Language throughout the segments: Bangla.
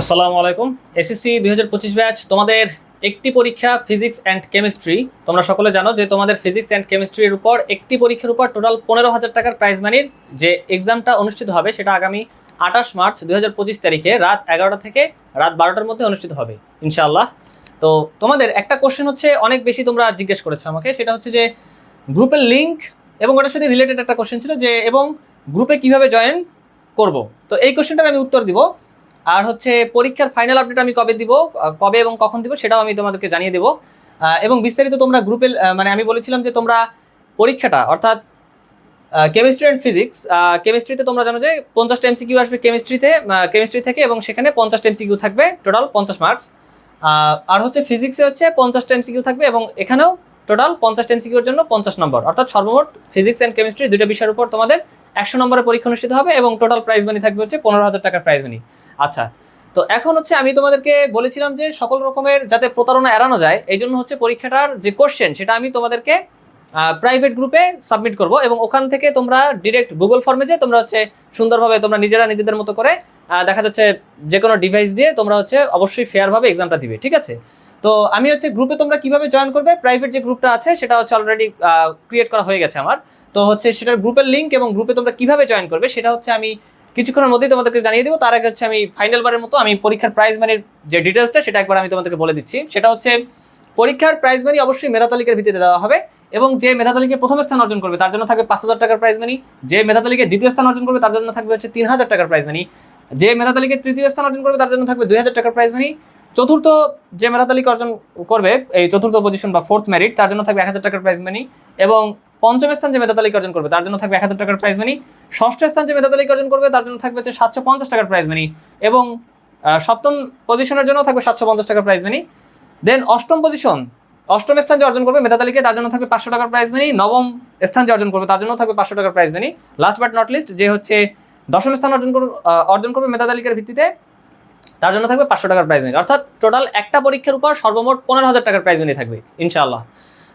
আসসালামু আলাইকুম। এসএসসি দুই হাজার পঁচিশ ব্যাচ, তোমাদের একটি পরীক্ষা ফিজিক্স অ্যান্ড কেমিস্ট্রি। তোমরা সকলে জানো যে তোমাদের ফিজিক্স অ্যান্ড কেমিস্ট্রির উপর একটি পরীক্ষার উপর টোটাল পনেরো হাজার টাকার প্রাইজ মানির যে এক্সামটা অনুষ্ঠিত হবে, সেটা আগামী আঠাশ মার্চ দুই হাজার পঁচিশ তারিখে রাত এগারোটা থেকে রাত বারোটার মধ্যে অনুষ্ঠিত হবে, ইনশাআল্লাহ। তো তোমাদের একটা কোশ্চেন হচ্ছে, অনেক বেশি তোমরা জিজ্ঞেস করেছ আমাকে, সেটা হচ্ছে যে গ্রুপের লিঙ্ক এবং ওটার সাথে রিলেটেড একটা কোশ্চেন ছিল যে, এবং গ্রুপে কীভাবে জয়েন করব? তো এই কোশ্চেনটার আমি উত্তর দিব। আর হচ্ছে পরীক্ষার ফাইনাল আপডেট আমি কবে দিব কবে এবং কখন দিব সেটাও আমি তোমাদেরকে জানিয়ে দেবো। এবং বিস্তারিত তোমরা গ্রুপে মানে আমি বলেছিলাম যে তোমরা পরীক্ষাটা, অর্থাৎ কেমিস্ট্রি অ্যান্ড ফিজিক্স কেমিস্ট্রিতে তোমরা জানো যে পঞ্চাশটা এমসিকিউ আসবে কেমিস্ট্রিতে কেমিস্ট্রি থেকে এবং সেখানে পঞ্চাশটা এমসিকিউ থাকবে টোটাল পঞ্চাশ মার্কস আর হচ্ছে ফিজিক্সে হচ্ছে পঞ্চাশটা এমসিকিউ থাকবে এবং এখানেও টোটাল পঞ্চাশটা এমসিকিউর জন্য পঞ্চাশ নম্বর অর্থাৎ সর্বমোট ফিজিক্স অ্যান্ড কেমিস্ট্রি দুটো বিষয়ের উপর তোমাদের একশো নম্বরের পরীক্ষা অনুষ্ঠিত হবে এবং টোটাল প্রাইজ মানি থাকবে হচ্ছে পনেরো হাজার টাকার প্রাইজ মানি আচ্ছা তো এখন হচ্ছে আমি তোমাদেরকে বলেছিলাম যে সকল রকমের যাতে প্রতারণা এড়ানো যায়, এই জন্য হচ্ছে পরীক্ষাটার যে কোশ্চেন সেটা আমি তোমাদেরকে প্রাইভেট গ্রুপে সাবমিট করব এবং ওখান থেকে তোমরা ডিরেক্ট গুগল ফর্মে যে তোমরা হচ্ছে সুন্দরভাবে তোমরা নিজেরা নিজেদের মতো করে দেখা যাচ্ছে যে কোনো ডিভাইস দিয়ে তোমরা হচ্ছে অবশ্যই ফেয়ারভাবে এক্সামটা দিবে, ঠিক আছে? তো আমি হচ্ছে গ্রুপে তোমরা কীভাবে জয়েন করবে প্রাইভেট যে গ্রুপটা আছে সেটা হচ্ছে অলরেডি ক্রিয়েট করা হয়ে গেছে আমার। তো হচ্ছে সেটার গ্রুপের লিঙ্ক এবং গ্রুপে তোমরা কীভাবে জয়েন করবে সেটা হচ্ছে আমি কিছুক্ষণের মধ্যেই তোমাদেরকে জানিয়ে দেবো। তার আগে হচ্ছে আমি ফাইনাল বারের মতো আমি পরীক্ষার প্রাইজ মানির যে ডিটেলসটা সেটা একবার আমি তোমাদেরকে বলে দিচ্ছি। সেটা হচ্ছে, পরীক্ষার প্রাইজ মানি অবশ্যই মেধা তালিকার ভিত্তিতে দেওয়া হবে এবং যে মেধা তালিকায় প্রথম স্থান অর্জন করবে, তার জন্য থাকবে পাঁচ হাজার টাকার প্রাইজ মানি যে মেধা তালিকায় দ্বিতীয় স্থান অর্জন করবে, তার জন্য থাকবে হচ্ছে তিন হাজার টাকার প্রাইজ মানি যে মেধা তালিকায় তৃতীয় স্থান অর্জন করবে, তার জন্য থাকবে দুই হাজার টাকার প্রাইজ মানি চতুর্থ যে মেধা তালিকা অর্জন করবে, এই চতুর্থ পজিশন বা ফোর্থ মেরিট তার জন্য থাকবে এক হাজার টাকার প্রাইজ মানি এবং পঞ্চম স্থান যে মেধা তালিকা অর্জন করবে, তার জন্য থাকবে এক হাজার টাকার প্রাইজ মানি ষষ্ঠ স্থান যে মেধা তালিকা অর্জন করবে, তার জন্য থাকবে হচ্ছে সাতশো পঞ্চাশ টাকার প্রাইজ মানি এবং সপ্তম পজিশনের জন্য থাকবে সাতশো পঞ্চাশ টাকার প্রাইজ মানি দেন অষ্টম পজিশন অষ্টম স্থান যে অর্জন করবে মেধা তালিকায় তার জন্য থাকবে পাঁচশো টাকার প্রাইজ মানি নবম স্থান যে অর্জন করবে, তার জন্য থাকবে পাঁচশো টাকার prize money last but not least যে হচ্ছে দশম স্থান অর্জন অর্জন করবে মেধা তালিকার ভিত্তিতে তার জন্য থাকবে পাঁচশো টাকার প্রাইজ মানি অর্থাৎ টোটাল একটা পরীক্ষার উপর সর্বমোট পনেরো হাজার টাকার প্রাইজ মানি থাকবে, ইনশাআল্লাহ।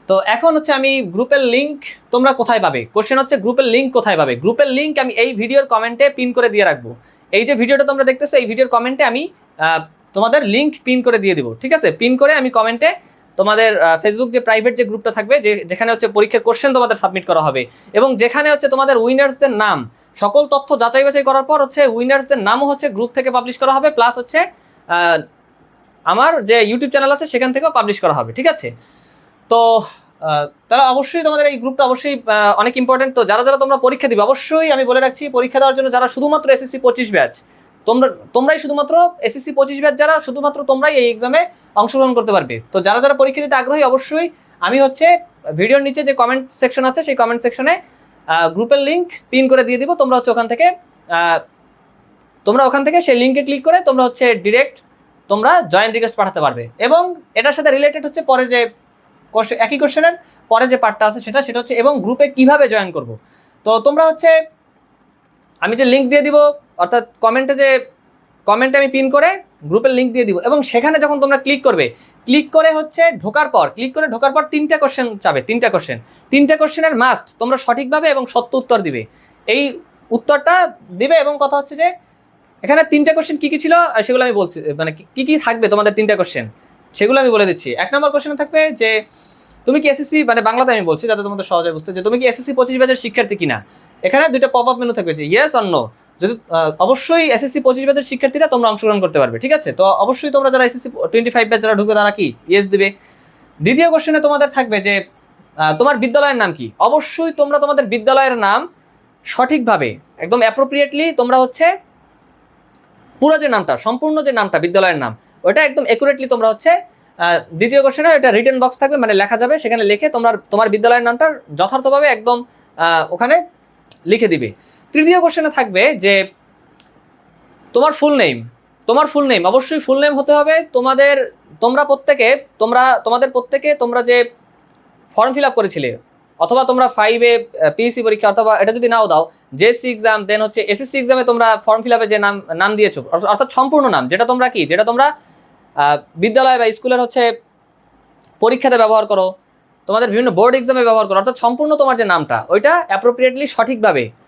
তো এখন হচ্ছে আমি গ্রুপের লিঙ্ক তোমরা কোথায় পাবে? কোশ্চেন হচ্ছে গ্রুপের লিঙ্ক কোথায় পাবে? গ্রুপের লিঙ্ক আমি এই ভিডিওর কমেন্টে পিন করে দিয়ে রাখব। এই যে ভিডিওটা তোমরা দেখতেছো, এই ভিডিওর কমেন্টে আমি তোমাদের লিঙ্ক পিন করে দিয়ে দিব, ঠিক আছে? পিন করে আমি কমেন্টে তোমাদের ফেসবুক যে প্রাইভেট যে গ্রুপটা থাকবে, যে, যেখানে হচ্ছে পরীক্ষার কোশ্চেন তোমাদের সাবমিট করা হবে। এবং যেখানে হচ্ছে তোমাদের উইনার্সদের নাম সকল তথ্য যাচাই বাছাই করার পর হচ্ছে উইনার্সদের নামও হচ্ছে গ্রুপ থেকে পাবলিশ করা হবে প্লাস হচ্ছে আমার যে ইউটিউব চ্যানেল আছে সেখান থেকেও পাবলিশ করা হবে, ঠিক আছে? তো তারা অবশ্যই তোমাদের এই গ্রুপটা অবশ্যই অনেক ইম্পর্টেন্ট তো যারা যারা তোমরা পরীক্ষা দিবে, অবশ্যই আমি বলে রাখছি, পরীক্ষা দেওয়ার জন্য যারা শুধুমাত্র এসএসসি পঁচিশ ব্যাচ তোমরা, তোমরাই শুধুমাত্র এসএসসি পঁচিশ ব্যাচ যারা, শুধুমাত্র তোমরাই এই এক্সামে অংশগ্রহণ করতে পারবে। তো যারা যারা পরীক্ষা দিতে আগ্রহী, অবশ্যই আমি হচ্ছে ভিডিওর নিচে যে কমেন্ট সেকশন আছে, সেই কমেন্ট সেকশনে গ্রুপের লিঙ্ক পিন করে দিয়ে দিব। তোমরা হচ্ছে ওখান থেকে তোমরা ওখান থেকে সেই লিঙ্কে ক্লিক করে তোমরা হচ্ছে ডিরেক্ট তোমরা জয়েন্ট রিকোয়েস্ট পাঠাতে পারবে। এবং এটার সাথে রিলেটেড হচ্ছে পরে যে একই কোশ্চেনের পরে যে পার্টটা আছে সেটা সেটা হচ্ছে এবং গ্রুপে কীভাবে জয়েন করব। তো তোমরা হচ্ছে, আমি যে লিঙ্ক দিয়ে দিব, অর্থাৎ কমেন্টে যে কমেন্টে আমি পিন করে গ্রুপের লিঙ্ক দিয়ে দিব এবং সেখানে যখন তোমরা ক্লিক করবে ক্লিক করে হচ্ছে ঢোকার পর, ক্লিক করে ঢোকার পর তিনটা কোশ্চেন চাবে, তিনটা কোশ্চেন তিনটা কোশ্চেনের মাস্ট তোমরা সঠিকভাবে এবং সত্য উত্তর দিবে। এই উত্তরটা দিবে এবং কথা হচ্ছে যে, এখানে তিনটা কোশ্চেন কী কী ছিল? সেগুলো আমি বলছি মানে কি- কি কি থাকবে তোমাদের তিনটা কোশ্চেন সেগুলো আমি বলে দিচ্ছি। এক নম্বর কোশ্চেনে থাকবে যে, তুমি কি এসএসসি মানে বাংলাতে আমি বলছি, যাতে তোমাদের সহজে বুঝতে, যে তুমি কি এসএসসি পঁচিশ ব্যাচের শিক্ষার্থী কিনা? এখানে দুইটা পপ আপ মেনু থাকবে যে ইয়েস অন্য যদি অবশ্যই এসএসসি পঁচিশ ব্যাচের শিক্ষার্থীরা তোমরা অংশগ্রহণ করতে পারবে, ঠিক আছে? তো অবশ্যই তোমরা যারা এসএসসি টোয়েন্টি ফাইভ ব্যাচ যারা ঢুকবে, তারা কি? ইয়েস দিবে। দ্বিতীয় কোশ্চেনে তোমাদের থাকবে যে তোমার বিদ্যালয়ের নাম কি? অবশ্যই তোমরা তোমাদের বিদ্যালয়ের নাম সঠিকভাবে, একদম অ্যাপ্রোপ্রিয়েটলি তোমরা হচ্ছে পুরো যে নামটা, সম্পূর্ণ যে নামটা, বিদ্যালয়ের নাম, ওটা একদম একুরেটলি তোমরা হচ্ছে দ্বিতীয় কোশ্চেনে এটা রিটার্ন বক্স থাকবে মানে লেখা যাবে, সেখানে লিখে তোমরা, তোমার বিদ্যালয়ের নামটা যথার্থভাবে একদম ওখানে লিখে দিবে। তৃতীয় কোশ্চেনে থাকবে যে তোমার ফুল নেম তোমার ফুল নেম অবশ্যই ফুল নেম হতে হবে। তোমাদের, তোমরা প্রত্যেকে, তোমরা, তোমাদের প্রত্যেকে তোমরা যে ফর্ম ফিল আপ করেছিলে, অথবা তোমরা ফাইভে পিএসসি পরীক্ষা, অথবা এটা যদি নাও দাও জেএসসি এক্সাম দেন হচ্ছে এসএসসি এক্সামে তোমরা ফর্ম ফিল আপে যে নাম নাম দিয়েছ, অর্থ- অর্থাৎ সম্পূর্ণ নাম, যেটা তোমরা কি, যেটা তোমরা বিদ্যালয় বা স্কুলের হচ্ছে পরীক্ষাতে ব্যবহার করো, তোমাদের বিভিন্ন বোর্ড এক্সামে ব্যবহার করো, অর্থাৎ সম্পূর্ণ তোমার যে নামটা, ওইটা অ্যাপ্রোপ্রিয়েটলি সঠিকভাবে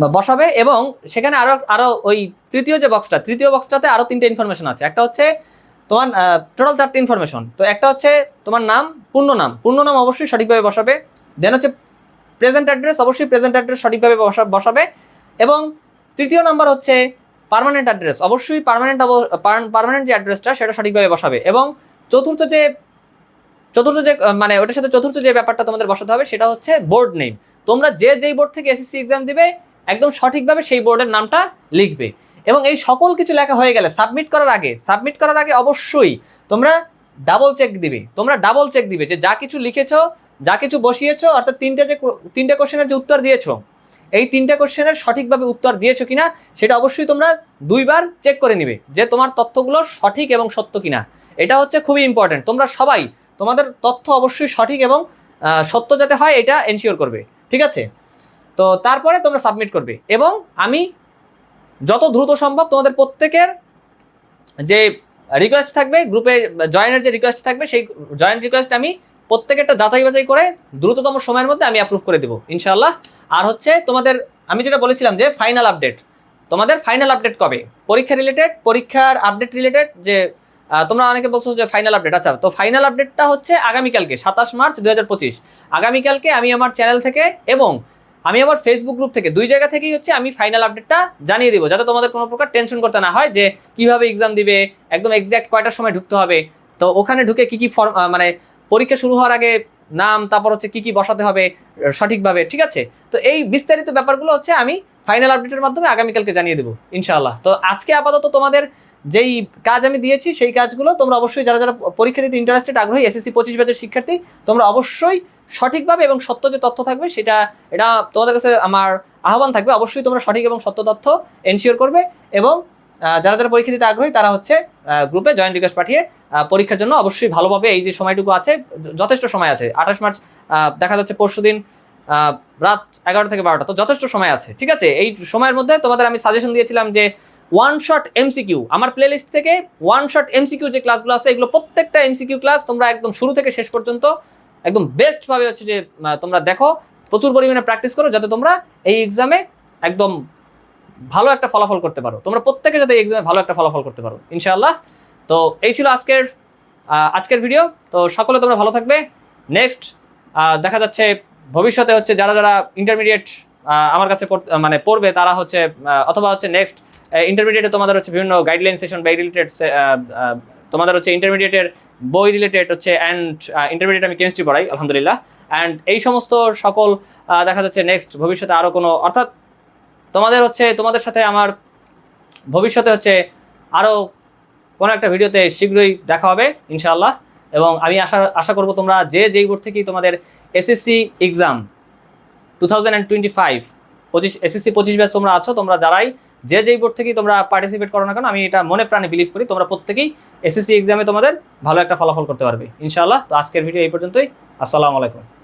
বসাবে এবং সেখানে আরও আরও ওই তৃতীয় যে বক্সটা তৃতীয় বক্সটাতে আরও তিনটে ইনফরমেশন আছে। একটা হচ্ছে তোমার টোটাল চারটে ইনফরমেশন তো একটা হচ্ছে তোমার নাম, পূর্ণ নাম। পূর্ণ নাম অবশ্যই সঠিকভাবে বসাবে। দেন হচ্ছে প্রেজেন্ট অ্যাড্রেস অবশ্যই প্রেজেন্ট অ্যাড্রেস সঠিকভাবে বসা- বসাবে। এবং তৃতীয় নাম্বার হচ্ছে পারমানেন্ট অ্যাড্রেস অবশ্যই পার্মানেন্ট পার্মানেন্ট যে অ্যাড্রেসটা সেটা সঠিকভাবে বসাবে। এবং চতুর্থ যে চতুর্থ যে মানে ওটার সাথে চতুর্থ যে ব্যাপারটা তোমাদের বসাতে হবে, সেটা হচ্ছে বোর্ড নেম তোমরা যে, যেই বোর্ড থেকে এসএসসি এক্সাম দিবে একদম সঠিকভাবে সেই বোর্ডের নামটা লিখবে। এবং এই সকল কিছু লেখা হয়ে গেলে সাবমিট করার আগে সাবমিট করার আগে অবশ্যই তোমরা ডাবল চেক দিবে। তোমরা ডাবল চেক দিবে যে যা কিছু লিখেছো, যা কিছু বসিয়েছো, অর্থাৎ তিনটে যে তিনটে কোশ্চেনের যে উত্তর দিয়েছ, এই তিনটে কোশ্চেনের সঠিকভাবে উত্তর দিয়েছ কিনা, সেটা অবশ্যই তোমরা দুইবার চেক করে নিবে যে তোমার তথ্যগুলো সঠিক এবং সত্য কিনা। এটা হচ্ছে খুবই ইম্পর্টেন্ট তোমরা সবাই তোমাদের তথ্য অবশ্যই সঠিক এবং সত্য যাতে হয়, এটা এনশিওর করবে। ঠিক আছে? তো তারপরে তোমরা সাবমিট করবে। এবং আমি যত দ্রুত সম্ভব তোমাদের প্রত্যেকের যে রিকোয়েস্ট থাকবে গ্রুপে জয়েনের যে রিকোয়েস্ট থাকবে, সেই জয়েন রিকোয়েস্ট আমি প্রত্যেকেরটা যাচাই বাছাই করে দ্রুততম সময়ের মধ্যে আমি অ্যাপ্রুভ করে দেবো ইনশাল্লাহ আর হচ্ছে তোমাদের, আমি যেটা বলেছিলাম যে ফাইনাল আপডেট তোমাদের ফাইনাল আপডেট কবে? পরীক্ষা রিলেটেড পরীক্ষার আপডেট রিলেটেড যে তোমরা অনেকে বলছো যে ফাইনাল আপডেট আচ্ছা তো ফাইনাল আপডেটটা হচ্ছে আগামীকালকে, সাতাশ মার্চ দু হাজার পঁচিশ। আগামীকালকে আমি আমার চ্যানেল থেকে এবং আমি আমার ফেসবুক গ্রুপ থেকে, দুই জায়গা থেকেই হচ্ছে আমি ফাইনাল আপডেটটা জানিয়ে দিব, যাতে তোমাদের কোনো প্রকার টেনশন করতে না হয় যে কীভাবে এক্সাম দিবে, একদম এক্স্যাক্ট কয়টার সময় ঢুকতে হবে। তো ওখানে ঢুকে কি কি ফর্ম মানে পরীক্ষা শুরু হওয়ার আগে নাম, তারপর হচ্ছে কি কি বসাতে হবে সঠিকভাবে, ঠিক আছে? তো এই বিস্তারিত ব্যাপারগুলো হচ্ছে আমি ফাইনাল আপডেটের মাধ্যমে আগামীকালকে জানিয়ে দেবো, ইনশাআল্লাহ। তো আজকে আপাতত তোমাদের যেই কাজ আমি দিয়েছি, সেই কাজগুলো তোমরা অবশ্যই যারা যারা পরীক্ষা দিতে ইন্টারেস্টেড আগ্রহী এসএসসি পঁচিশ ব্যাচের শিক্ষার্থী, তোমরা অবশ্যই সঠিকভাবে এবং সত্য যে তথ্য থাকবে, সেটা, এটা তোমাদের কাছে আমার আহ্বান থাকবে। অবশ্যই তোমরা সঠিক এবং সত্য তথ্য এনশিওর করবে এবং যারা যারা পরীক্ষা দিতে আগ্রহী, তারা হচ্ছে গ্রুপে জয়েন্ট রিকোয়েস্ট পাঠিয়ে পরীক্ষার জন্য অবশ্যই ভালোভাবে এই যে সময়টুকু আছে, যথেষ্ট সময় আছে। আঠাশ মার্চ দেখা যাচ্ছে পরশু দিন রাত এগারোটা থেকে বারোটা, তো যথেষ্ট সময় আছে, ঠিক আছে? এই সময়ের মধ্যে তোমাদের আমি সাজেশন দিয়েছিলাম যে ওয়ান শট এমসিকিউ আমার প্লেলিস্ট থেকে ওয়ান শট এমসিকিউ যে ক্লাসগুলো আছে, এগুলো প্রত্যেকটা এমসিকিউ ক্লাস তোমরা একদম শুরু থেকে শেষ পর্যন্ত একদম বেস্টভাবে হচ্ছে যে তোমরা দেখো, প্রচুর পরিমাণে প্র্যাকটিস করো যাতে তোমরা এই এক্সামে একদম ভালো একটা ফলাফল করতে পারো। তোমরা প্রত্যেকে যাতে এই এক্সামে ভালো একটা ফলাফল করতে পারো, ইনশাআল্লাহ। তো এই ছিল আজকের আজকের ভিডিও তো সকলে তোমরা ভালো থাকবে। নেক্সট দেখা যাচ্ছে ভবিষ্যতে হচ্ছে যারা যারা ইন্টারমিডিয়েট আমার কাছে মানে পড়বে তারা হচ্ছে অথবা হচ্ছে নেক্সট ইন্টারমিডিয়েটে তোমাদের হচ্ছে বিভিন্ন গাইডলাইন সেশন বা রিলেটেড তোমাদের হচ্ছে ইন্টারমিডিয়েটের বই রিলেটেড হচ্ছে অ্যান্ড ইন্টারমিডিয়েট আমি কেমিস্ট্রি পড়াই, আলহামদুলিল্লাহ। অ্যান্ড এই সমস্ত সকল দেখা যাচ্ছে নেক্সট ভবিষ্যতে আরও কোনো, অর্থাৎ তোমাদের হচ্ছে, তোমাদের সাথে আমার ভবিষ্যতে হচ্ছে আরও কোনো একটা ভিডিওতে শীঘ্রই দেখা হবে, ইনশাআল্লাহ। এবং আমি আশা আশা করব তোমরা যে যেই বোর্ড থেকেই তোমাদের SSC exam two thousand and twenty five পঁচিশ এসএসসি পঁচিশ ব্যাচ তোমরা আছো, তোমরা যারাই যে যেই বোর্ড থেকেই তোমরা পার্টিসিপেট করো না কেন, আমি এটা মনে প্রাণে বিলিভ করি, তোমরা প্রত্যেকেই এসএসসি এক্সামে তোমাদের ভালো একটা ফলাফল করতে পারবে। ইনশাআল্লাহ, তো আজকের ভিডিও এই পর্যন্তই। আসসালামু আলাইকুম।